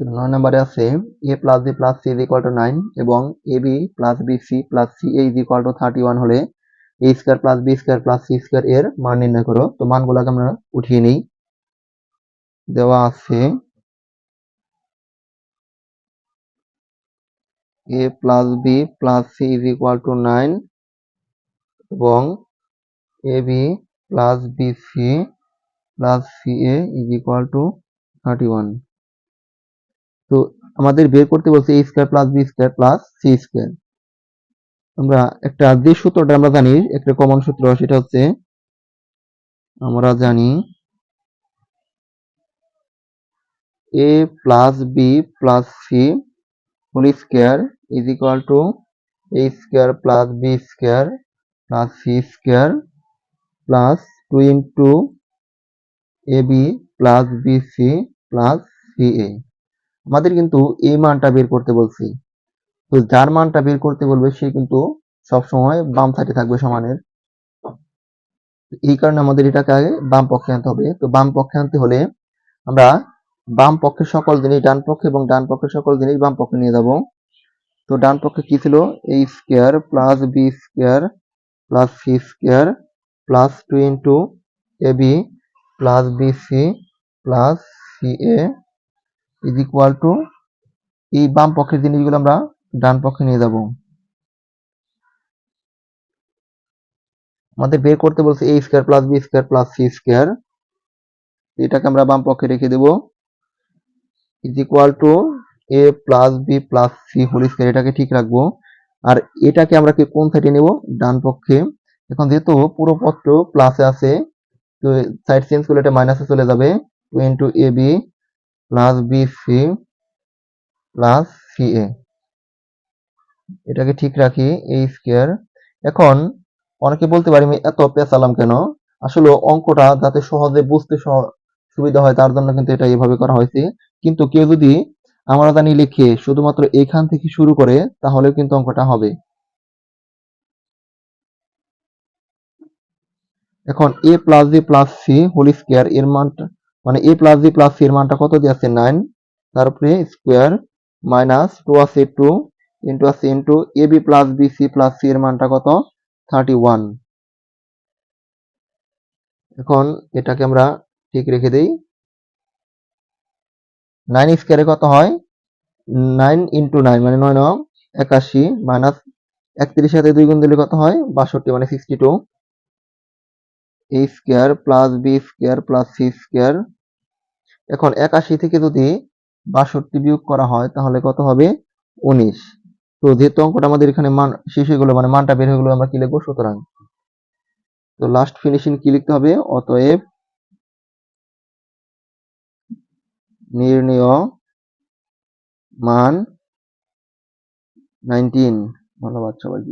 নয় নম্বরে আছে A plus B plus C is equal to nine এবং A B plus B C plus C A is equal to thirty one হলে A square plus B square plus C square এর মান নির্ণয় করো। তো মানগুলোকে আমরা উঠিয়ে নিই। দেওয়া আছে A plus B plus C is equal to nine এবং A B plus B C plus C A is equal to thirty one তো আমাদের বের করতে বলছে A square plus B square plus C square আমরা একটা যে সূত্রটা আমরা জানি, একটা কমন সূত্র, সেটা হচ্ছে আমরা জানি A plus B plus C whole square is equal to A square plus B square plus C square plus two into A B plus B C plus C A আমাদের কিন্তু এই মানটা বের করতে বলছি। তো যার মানটা বের করতে বলবে, সে কিন্তু সবসময় বাম সাইডে থাকবে সমানের। এই কারণে আমাদের এটাকে আগে বাম পক্ষে আনতে হবে। তো বাম পক্ষে আনতে হলে আমরা বাম পক্ষের সকল জিনিস, ডান পক্ষে এবং ডান পক্ষের সকল জিনিস বাম পক্ষে নিয়ে যাব। তো ডান পক্ষে কি ছিল? A square plus B square plus C square plus two into A B plus B C plus C A is equal to এই বাম পক্ষের জিনিসগুলো আমরা ডান পক্ষে নিয়ে যাব। আমাদের বের করতে বলছে A square plus B square plus C square এটাকে আমরা বাম পক্ষে রেখে দেব। Is equal to A plus B plus C whole square এটাকে ঠিক রাখব। আর এটাকে আমরা কি কোন সাইডে নেব? ডান পক্ষে। এখন যেহেতু পুরো পত্র প্লাসে আছে, তো সাইড চেঞ্জ করলে এটা মাইনাসে চলে যাবে। Two into A B plus B C plus C A এটাকে ঠিক রাখি এ স্কোয়ার এখন অনেকে বলতে পারি, আমি এত পেঁচালাম কেন? আসলে অঙ্কটা যাতে সহজে বুঝতে সুবিধা হয়, তার জন্য কিন্তু এটা এইভাবে করা হয়েছে। কিন্তু কেউ যদি আমরা জানি লিখে শুধুমাত্র এখান থেকে শুরু করে তাহলে কিন্তু অঙ্কটা হবে। এখন A plus B plus C whole square এর মানটা মানে A plus B plus C এর মানটা কত দিয়ে আছে নাইন তারপরে স্কোয়ার মাইনাস টু আছে টু ইন্টু আছে into A B plus B C plus C A মানটা কত? থার্টি ওয়ান এখন এটাকে আমরা ঠিক রেখে দেই। নাইন স্কোয়ারে কত হয়? নাইন ইন্টু নাইন মানে নয় ন একাশি মাইনাস একত্রিশ সাথে দুই গুণ দিলে কত হয়? বাষট্টি মানে sixty two A square plus B square plus C square এখন একাশি থেকে যদি বাষট্টি বিয়োগ করা হয়, তাহলে কত হবে? উনিশ। তো যেহেতু অঙ্কটা আমাদের এখানে মান, শেষ হয়ে গেলো মানে মানটা বের হয়ে গেলো, আমরা কি লিখব? সুতরাং তো লাস্ট ফিনিশিং কি লিখতে হবে? অতএব নির্ণয় মান নাইনটিন ধন্যবাদ সবাইকে।